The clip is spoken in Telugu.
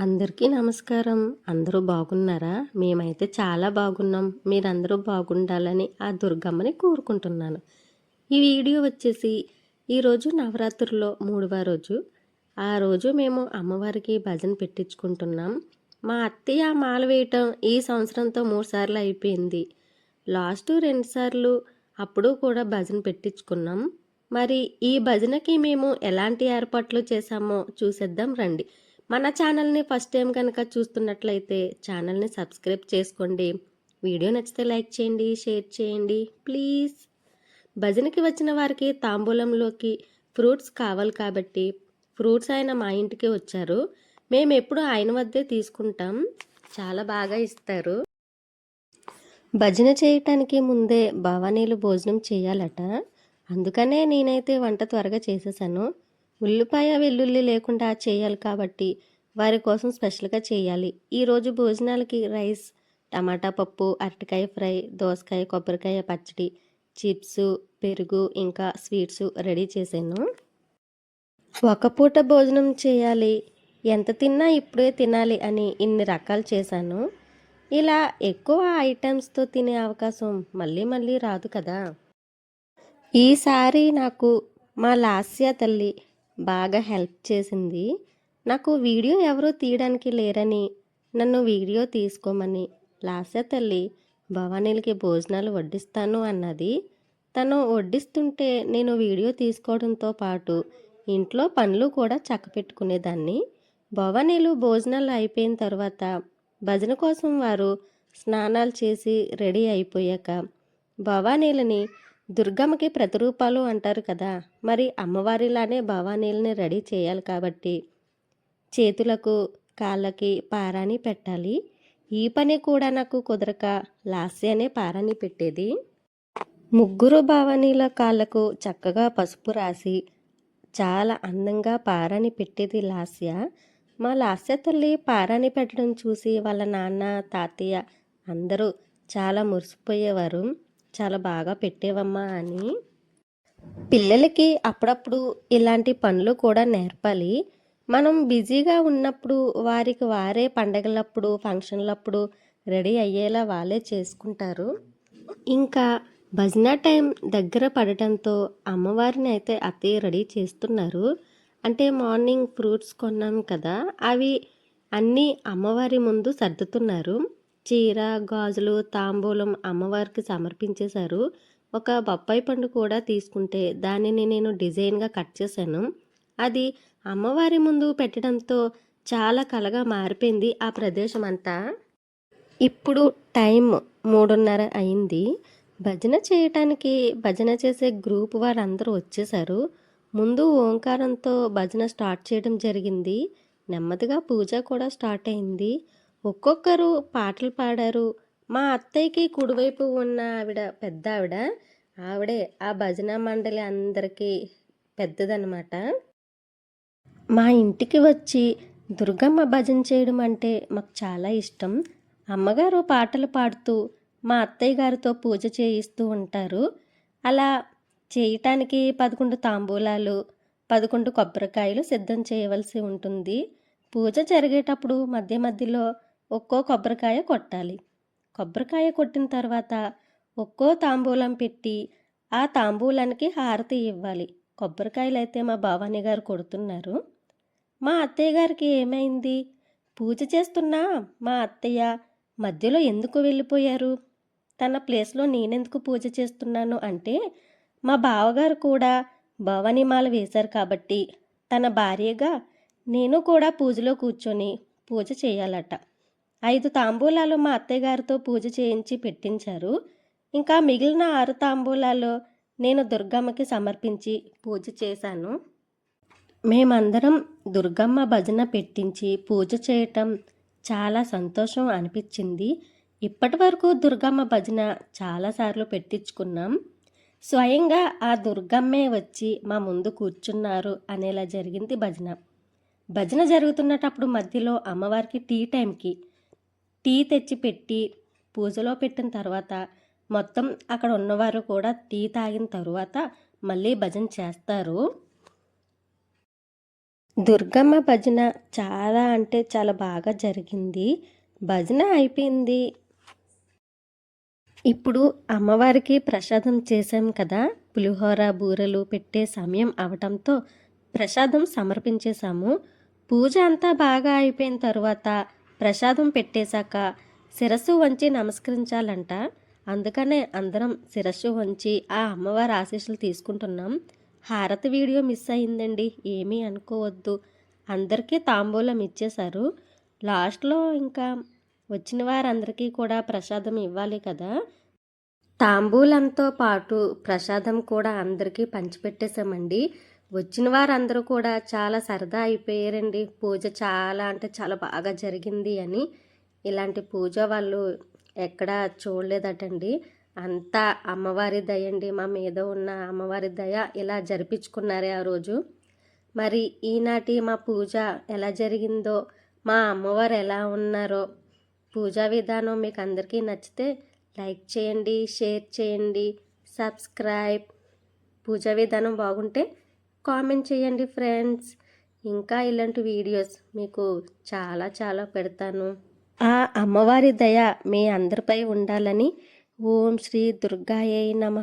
అందరికీ నమస్కారం. అందరూ బాగున్నారా? మేమైతే చాలా బాగున్నాం. మీరందరూ బాగుండాలని ఆ దుర్గమ్మని కోరుకుంటున్నాను. ఈ వీడియో వచ్చేసి ఈరోజు నవరాత్రుల్లో మూడవ రోజు. ఆ రోజు మేము అమ్మవారికి భజన పెట్టించుకుంటున్నాం. మా అత్తయ్య మాల వేయటం ఈ సంవత్సరంతో మూడు సార్లు అయిపోయింది. లాస్ట్ రెండుసార్లు అప్పుడు కూడా భజన పెట్టించుకున్నాం. మరి ఈ భజనకి మేము ఎలాంటి ఏర్పాట్లు చేశామో చూసేద్దాం రండి. మన ఛానల్ని ఫస్ట్ టైం కనుక చూస్తున్నట్లయితే ఛానల్ని సబ్స్క్రైబ్ చేసుకోండి. వీడియో నచ్చితే లైక్ చేయండి షేర్ చేయండి ప్లీజ్. భజనకి వచ్చిన వారికి తాంబూలంలోకి ఫ్రూట్స్ కావాలి కాబట్టి ఫ్రూట్స్ ఆయన మా ఇంటికి వచ్చారు. మేము ఎప్పుడు ఆయన వద్దే తీసుకుంటాం. చాలా బాగా ఇస్తారు. భజన చేయటానికి ముందే భవానీలు భోజనం చేయాలట. అందుకనే నేనైతే వంట త్వరగా చేసేసాను. ఉల్లిపాయ వెల్లుల్లి లేకుండా చేయాలి కాబట్టి వారి కోసం స్పెషల్గా చేయాలి. ఈరోజు భోజనాలకి రైస్ టమాటా పప్పు అరటికాయ ఫ్రై దోసకాయ కొబ్బరికాయ పచ్చడి చిప్స్ పెరుగు ఇంకా స్వీట్స్ రెడీ చేశాను ఒక పూట భోజనం చేయాలి. ఎంత తిన్నా ఇప్పుడే తినాలి అని ఇన్ని రకాలు చేశాను. ఇలా ఎక్కువ ఐటమ్స్తో తినే అవకాశం మళ్ళీ మళ్ళీ రాదు కదా. ఈసారి నాకు మా లాస్య తల్లి బాగా హెల్ప్ చేసింది. నాకు వీడియో ఎవరూ తీయడానికి లేరని నన్ను వీడియో తీసుకోమని లాస్య తల్లి భవానీలకి భోజనాలు వడ్డిస్తాను అన్నది. తను వడ్డిస్తుంటే నేను వీడియో తీసుకోవడంతో పాటు ఇంట్లో పనులు కూడా చక్కపెట్టుకునేదాన్ని. భవానీలు భోజనాలు అయిపోయిన తర్వాత భజన కోసం వారు స్నానాలు చేసి రెడీ అయిపోయాక భవానీలని దుర్గమ్మకి ప్రతిరూపాలు అంటారు కదా. మరి అమ్మవారిలానే భవానీలని రెడీ చేయాలి కాబట్టి చేతులకు కాళ్ళకి పారాని పెట్టాలి. ఈ పని కూడా నాకు కుదరక లాస్యానే పారాని పెట్టేది. ముగ్గురు భావనీల కాళ్ళకు చక్కగా పసుపు రాసి చాలా అందంగా పారాని పెట్టేది లాస్య. మా లాస్య తల్లి పారాని పెట్టడం చూసి వాళ్ళ నాన్న తాతయ్య అందరూ చాలా మురిసిపోయేవారు. చాలా బాగా పెట్టేవమ్మా అని. పిల్లలకి అప్పుడప్పుడు ఇలాంటి పనులు కూడా నేర్పాలి. మనం బిజీగా ఉన్నప్పుడు వారికి వారే పండగలప్పుడు ఫంక్షన్లప్పుడు రెడీ అయ్యేలా వాళ్ళే చేసుకుంటారు. ఇంకా భజన టైం దగ్గర పడటంతో అమ్మవారిని అయితే అత్తయ్య రెడీ చేస్తున్నారు. అంటే మార్నింగ్ ఫ్రూట్స్ కొన్నాం కదా అవి అన్నీ అమ్మవారి ముందు సర్దుతున్నారు. చీర గాజులు తాంబూలం అమ్మవారికి సమర్పించేశారు. ఒక బొప్పాయి పండు కూడా తీసుకుంటే దానిని నేను డిజైన్గా కట్ చేశాను. అది అమ్మవారి ముందు పెట్టడంతో చాలా కలగా మారిపోయింది ఆ ప్రదేశం అంతా. ఇప్పుడు టైం మూడున్నర అయింది. భజన చేయటానికి భజన చేసే గ్రూప్ వారందరూ వచ్చేసారు ముందు ఓంకారంతో భజన స్టార్ట్ చేయడం జరిగింది. నెమ్మదిగా పూజ కూడా స్టార్ట్ అయింది. ఒక్కొక్కరు పాటలు పాడారు. మా అత్తయ్యకి కుడివైపు ఉన్న ఆవిడ పెద్ద ఆవిడ ఆవిడే ఆ భజన మండలి అందరికీ పెద్దదనమాట మా ఇంటికి వచ్చి దుర్గమ్మ భజన చేయడం అంటే మాకు చాలా ఇష్టం. అమ్మగారు పాటలు పాడుతూ మా అత్తయ్య గారితో పూజ చేయిస్తూ ఉంటారు. అలా చేయటానికి పదకొండు తాంబూలాలు పదకొండు కొబ్బరికాయలు సిద్ధం చేయవలసి ఉంటుంది. పూజ జరిగేటప్పుడు మధ్య మధ్యలో ఒక్కో కొబ్బరికాయ కొట్టాలి. కొబ్బరికాయ కొట్టిన తర్వాత ఒక్కో తాంబూలం పెట్టి ఆ తాంబూలానికి హారతి ఇవ్వాలి. కొబ్బరికాయలు అయితే మా భవానీ గారు కొడుతున్నారు. మా అత్తయ్య గారికి ఏమైంది? పూజ చేస్తున్నా మా అత్తయ్య మధ్యలో ఎందుకు వెళ్ళిపోయారు? తన ప్లేస్లో నేనెందుకు పూజ చేస్తున్నాను అంటే మా బావగారు కూడా భవానీమాల వేశారు కాబట్టి తన భార్యగా నేను కూడా పూజలో కూర్చొని పూజ చేయాలట. ఐదు తాంబూలాలు మా అత్తయ్యగారితో పూజ చేయించి పెట్టించారు. ఇంకా మిగిలిన ఆరు తాంబూలాలు నేను దుర్గమ్మకి సమర్పించి పూజ చేశాను. మేమందరం దుర్గమ్మ భజన పెట్టించి పూజ చేయటం చాలా సంతోషం అనిపించింది. ఇప్పటి వరకు దుర్గమ్మ భజన చాలాసార్లు పెట్టించుకున్నాం. స్వయంగా ఆ దుర్గమ్మే వచ్చి మా ముందు కూర్చున్నారు అనేలా జరిగింది భజన. భజన జరుగుతున్నటప్పుడు మధ్యలో అమ్మవారికి టీ టైంకి టీ తెచ్చి పెట్టి పూజలో పెట్టిన తర్వాత మొత్తం అక్కడ ఉన్నవారు కూడా టీ తాగిన తరువాత మళ్ళీ భజన చేస్తారు. దుర్గమ్మ భజన చాలా అంటే చాలా బాగా జరిగింది. భజన అయిపోయింది. ఇప్పుడు అమ్మవారికి ప్రసాదం చేసాం కదా. పులిహోర బూరెలు పెట్టే సమయం అవటంతో ప్రసాదం సమర్పించేశాము. పూజ అంతా బాగా అయిపోయిన తర్వాత ప్రసాదం పెట్టేశాక శిరస్సు వంచి నమస్కరించాలంట. అందుకనే అందరం శిరస్సు వంచి ఆ అమ్మవారి ఆశీస్సులు తీసుకుంటున్నాం. హారతి వీడియో మిస్ అయిందండి. ఏమీ అనుకోవద్దు. అందరికీ తాంబూలం ఇచ్చేశారు. లాస్ట్లో ఇంకా వచ్చిన వారందరికీ కూడా ప్రసాదం ఇవ్వాలి కదా. తాంబూలంతో పాటు ప్రసాదం కూడా అందరికీ పంచిపెట్టేశామండి. వచ్చిన వారందరూ కూడా చాలా సరదా అయిపోయారండి. పూజ చాలా అంటే చాలా బాగా జరిగింది అని. ఇలాంటి పూజ వాళ్ళు ఎక్కడా చూడలేదటండి. అంతా అమ్మవారి దయండి మా మీద ఉన్న అమ్మవారి దయ ఇలా జరిపించుకున్నారే ఆ రోజు. మరి ఈనాటి మా పూజ ఎలా జరిగిందో మా అమ్మవారు ఎలా ఉన్నారో పూజా విధానం మీకు అందరికీ నచ్చితే లైక్ చేయండి షేర్ చేయండి సబ్స్క్రైబ్. పూజా విధానం బాగుంటే కామెంట్ చేయండి ఫ్రెండ్స్. ఇంకా ఇలాంటి వీడియోస్ మీకు చాలా చాలా పెడతాను. ఆ అమ్మవారి దయ మీ అందరిపై ఉండాలని ఓం శ్రీ దుర్గాయై నమ.